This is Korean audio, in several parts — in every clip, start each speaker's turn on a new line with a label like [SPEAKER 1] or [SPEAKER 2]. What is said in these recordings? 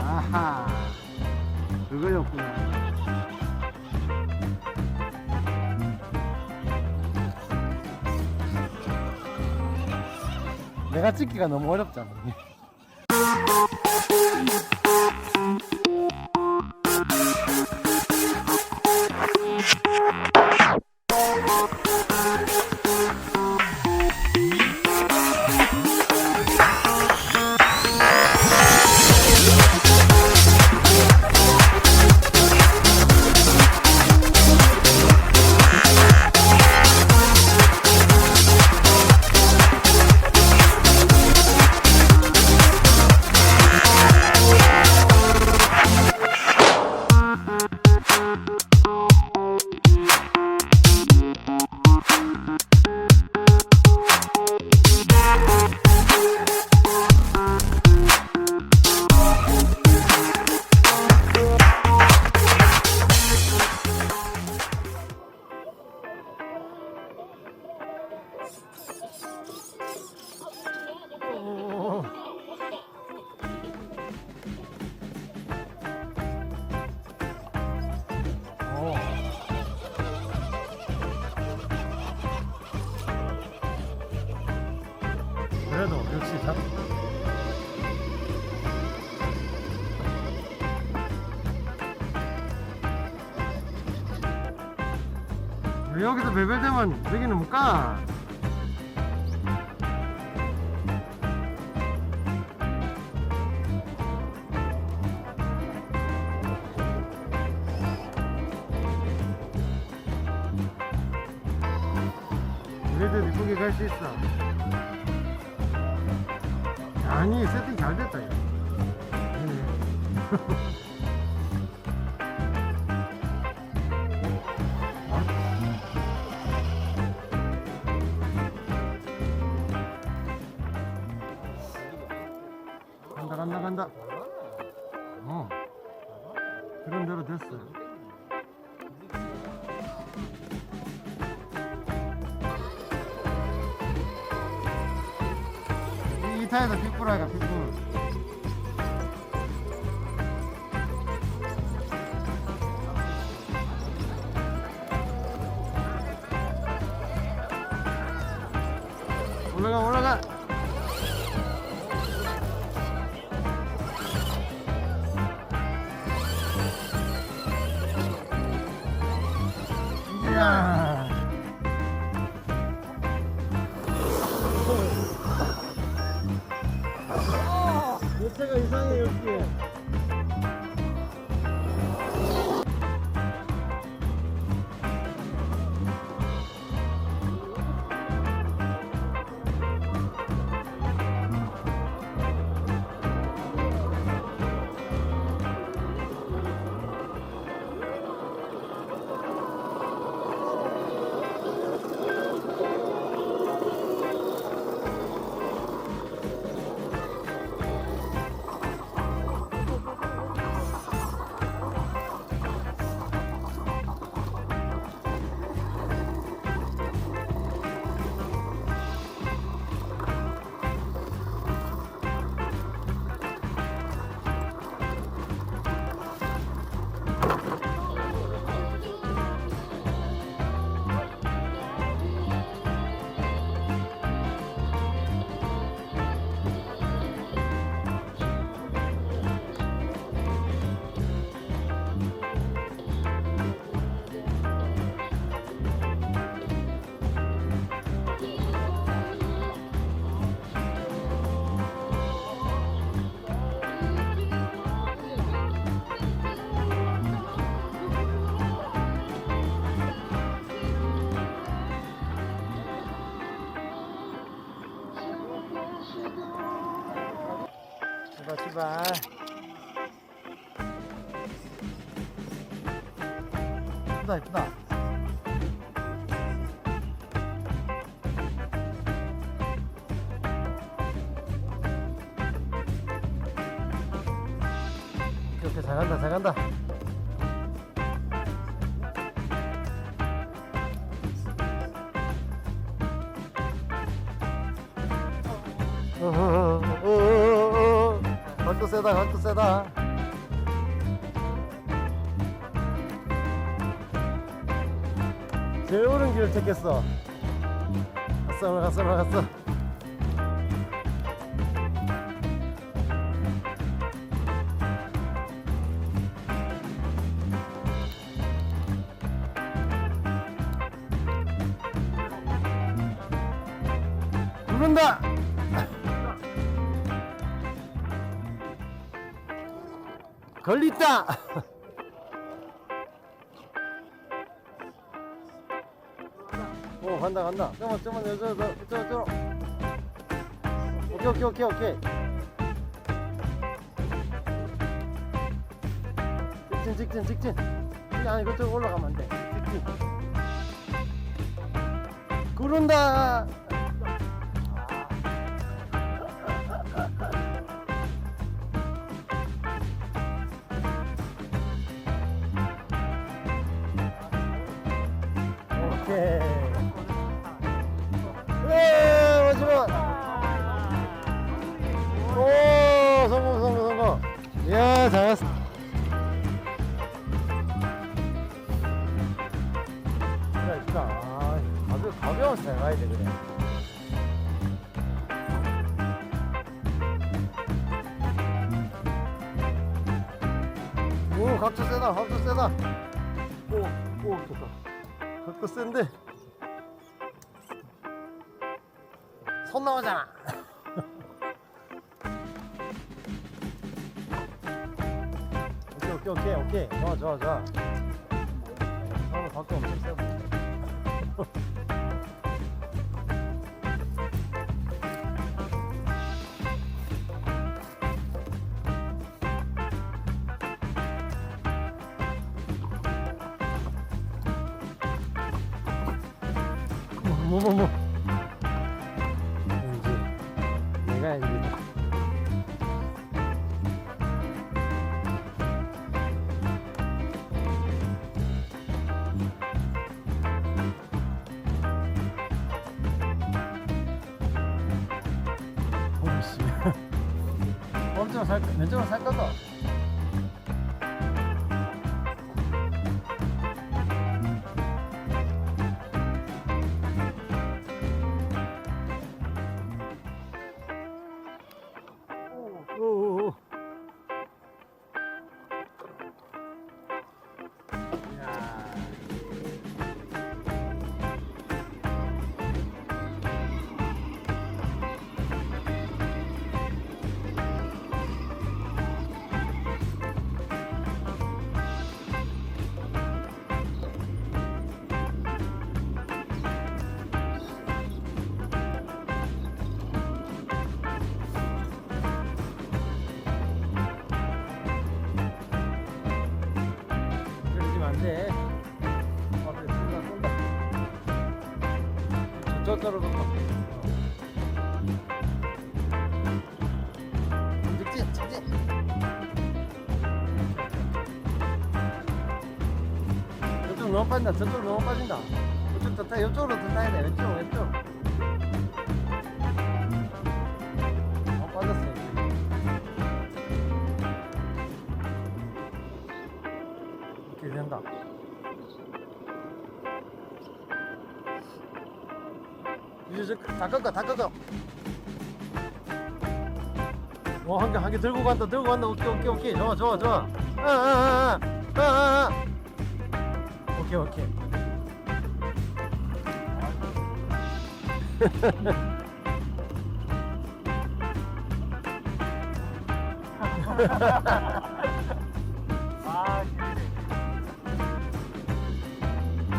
[SPEAKER 1] 아하 그거였구나. 내가 찍기가 너무 어렵잖아 그래도 역시 자, 왜 여기서 베벨되면 여기는 못 가? 간다, 간다. 어. 그런 대로 됐어. 이 타에서 pit불. 올라가 이상해 여기. 출발 출발. 이쁘다 이쁘다. 이렇게 잘 간다 잘 간다. 길을 택했어. 갔어 올라갔어 올라갔어? 누른다! 걸렸다 간다 간다. 잠깐만 잠깐만 저, 저, 저, 저, 저. 오케이 오케이 오케이 오케이. 직진 직진 직진. 아니 그쪽 올라가면 안돼. 직진. 구른다 각도 센데. 손 나오잖아 오케이 오케이 오케이 오케이. 좋아 좋아 좋아. 어 각도 엄청 세고 왼쪽으로 살 가. 직진, 직진. 저쪽 너무 빠진다. 저쪽 너무 빠진다. 저쪽 더 타, 이쪽으로 더 타야 돼. 왼쪽, 왼쪽. 이제 저다 꺾어 다 꺾어. 어, 한 개, 한 개 들고 간다, 들고 간다. 오케이, 오케이, 오케이. 좋아, 좋아, 좋아. 아, 아, 아, 아, 아, 아, 아. 오케이, 오케이.
[SPEAKER 2] 아,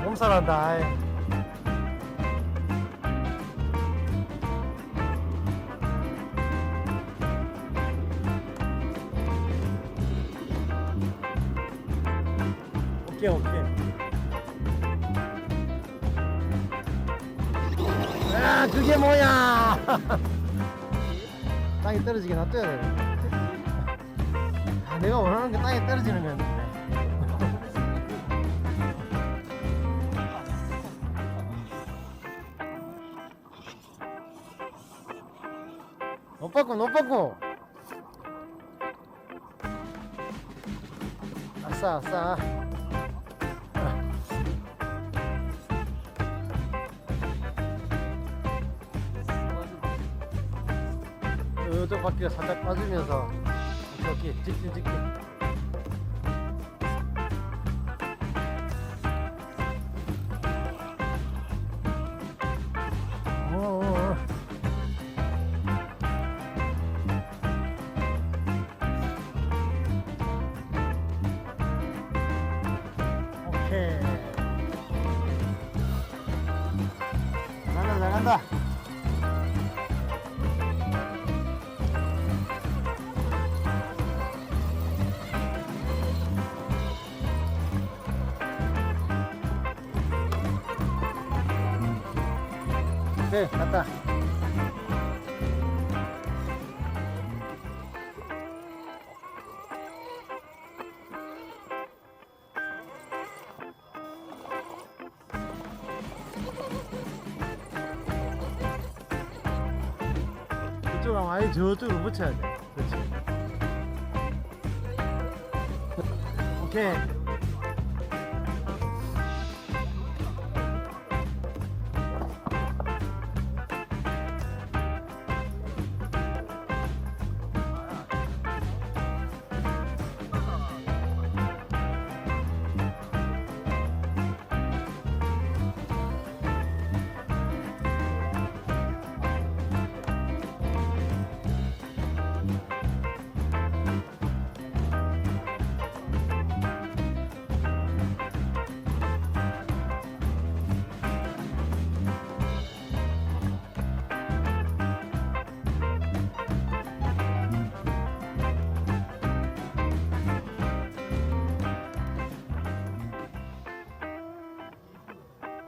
[SPEAKER 1] 몸살한다. 아이. 그게 뭐야? 땅에 떨어지게 놔둬야 돼. 아, 내가 원하는 게 땅에 떨어지는 거야 높았고 높았고. 아싸 아싸. 싸. 이쪽 바퀴가 살짝 빠지면서 오케이. 직진, 직진. 어, 어, 어. 오 하면 아예 저쪽으로 붙여야 돼. 그렇지. 오케이.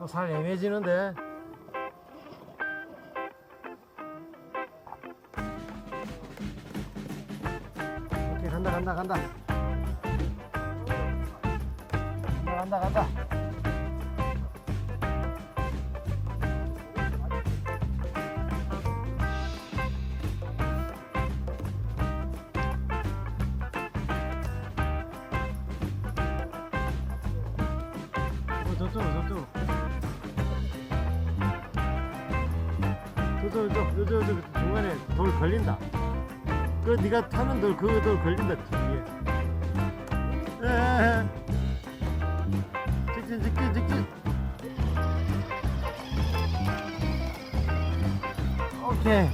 [SPEAKER 1] 살 애매해지는데. 간다 간다. 간다 간다 저쪽 저쪽 저쪽 저쪽 중간에 돌 걸린다. 그 네가 타는 돌 그 돌 걸린다 뒤에. 직진 직진 직진. 오케이.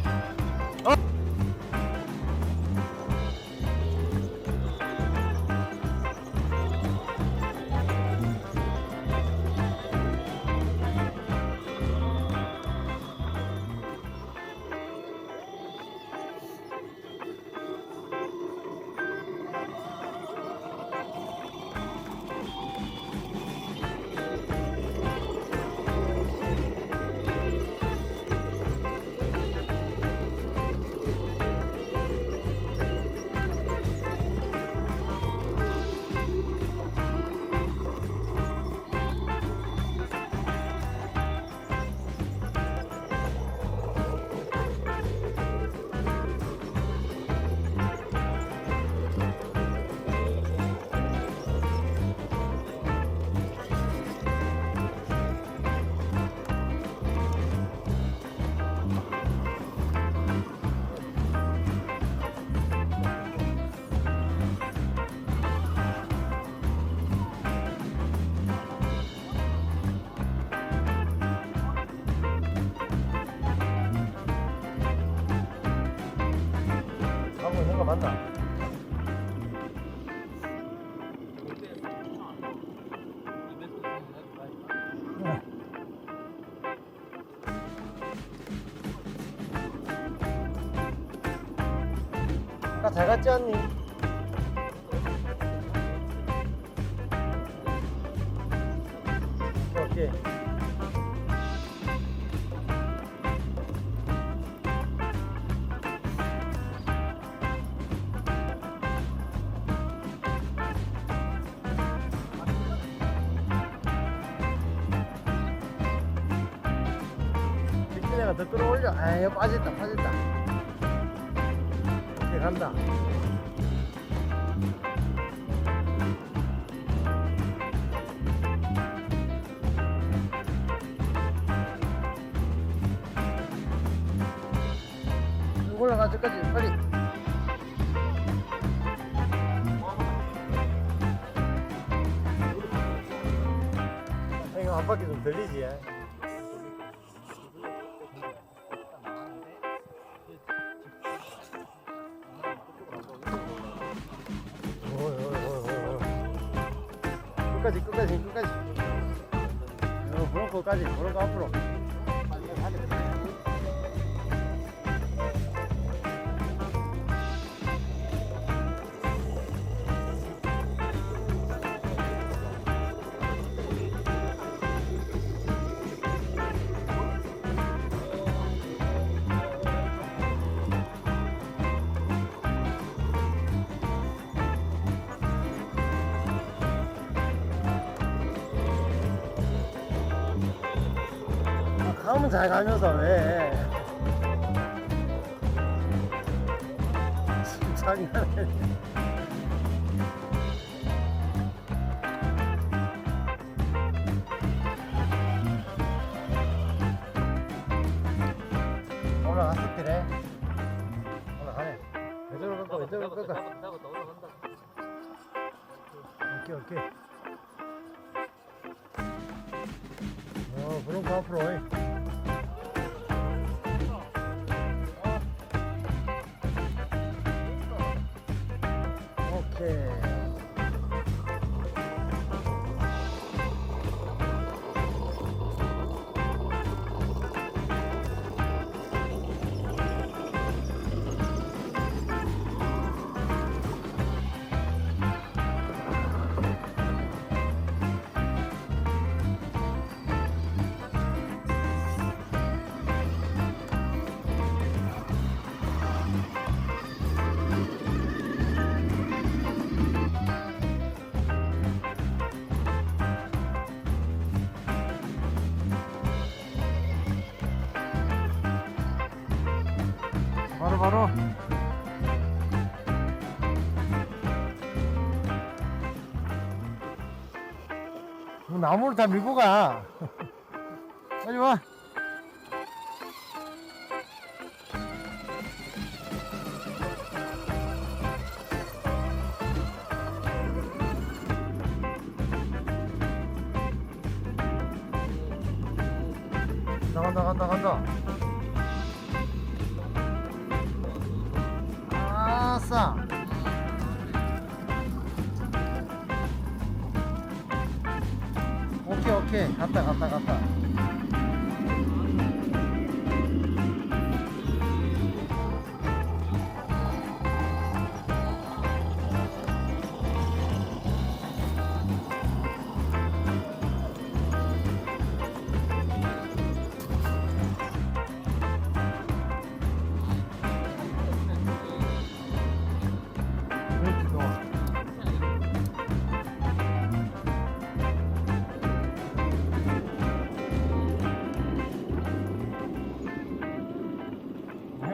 [SPEAKER 1] 맞나? 네. 아까 잘 갔지 않니? 아이 빠졌다 빠졌다. 이제 간다. 올라가 저까지 빨리. 아, 이거 앞바퀴 좀 들리지? 어, 브롱코까지. 브롱코 앞으로 아, 가면 잘 가면서 왜 장난해 올라갔을 때래 올라가네. 왼쪽으로 꺾어 왼쪽으로 꺾어 오케이 오케이. 어 그럼 그 앞으로 어이. 오 바로 그 나무를 다 밀고 가. 빨리 와 아싸 오케이 오케이. 갔다 갔다 갔다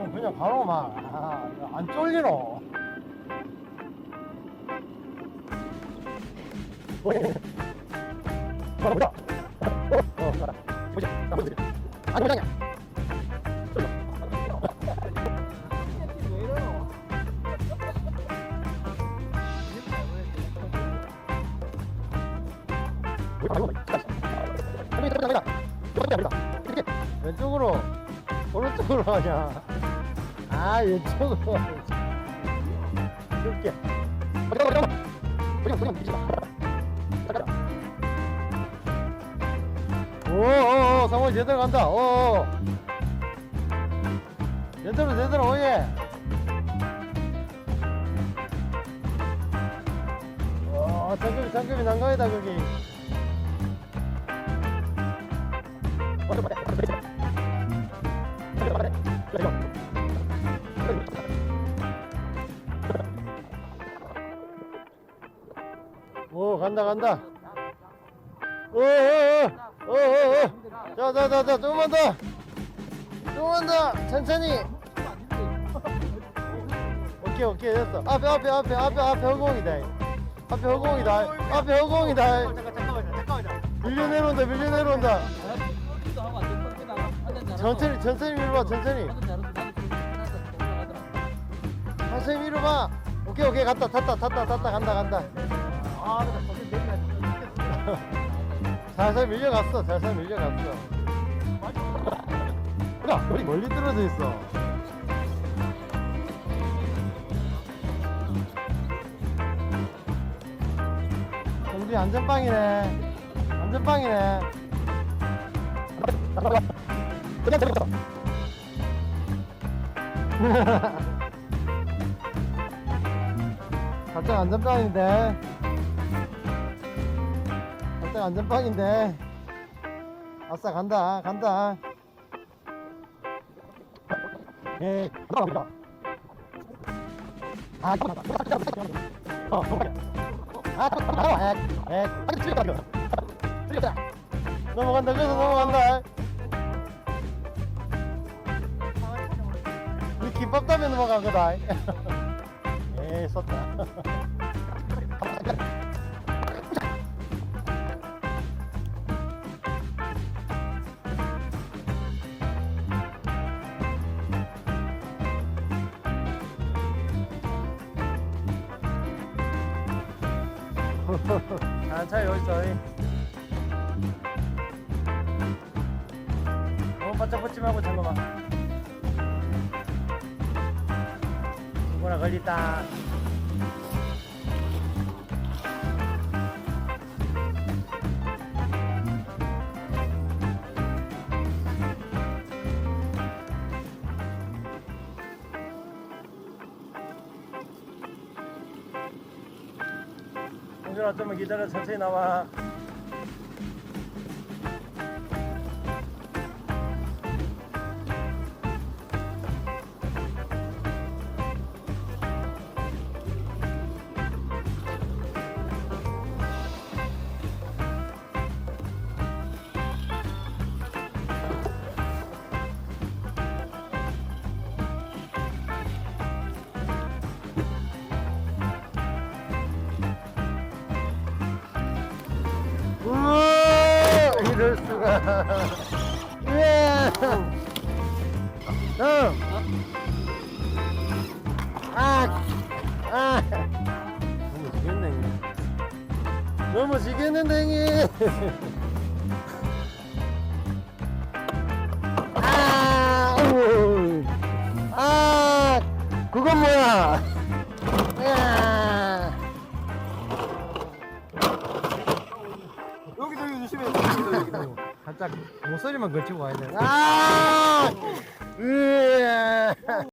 [SPEAKER 1] 형 그냥 바로 막안 쫄리노. 보자 보자 어 가라 보자 나 보자 보자냐 왼쪽으로 오른쪽으로 하냐 아 왼쪽으로 줄게 오오오 상호 제대로 간다 오 제대로 제대로 오예 와 장급이 장급이 난강이다 거기 간다 간다. 오오오오오오 자자자자 조금만 더. 조금만 더. 천천히. 오케이 오케이 됐어. 앞에 앞에 앞에 앞에 앞에 허공이다. 앞에 허공이다. 앞에 허공이다. 밀려 내려온다 밀려 내려온다. 천천히 천천히 밀어봐 천천히. 자세히 밀어봐. 오케이 오케이 갔다 탔다 탔다 탔다 간다 간다. 살살 밀려갔어 살살 밀려갔어. 야 우리 멀리 떨어져 있어. 우리 안전빵이네. 안전빵이네. 그냥 들어가. 살짝 안전빵인데. 살짝 안전빵인데. 아싸 간다 간다. 에 가라 아, 잠깐만. 어. 아. 넘어간다. 그래서 넘어간다. 이 김밥 때문에 넘어간 거다. 에이, 섰다. 누구나 걸렸다. 홍준아 좀만 기다려 천천히 나와. 이럴 수가 우와 응. 아, 아. 넘어지겠네 형님. 넘어지겠는데 형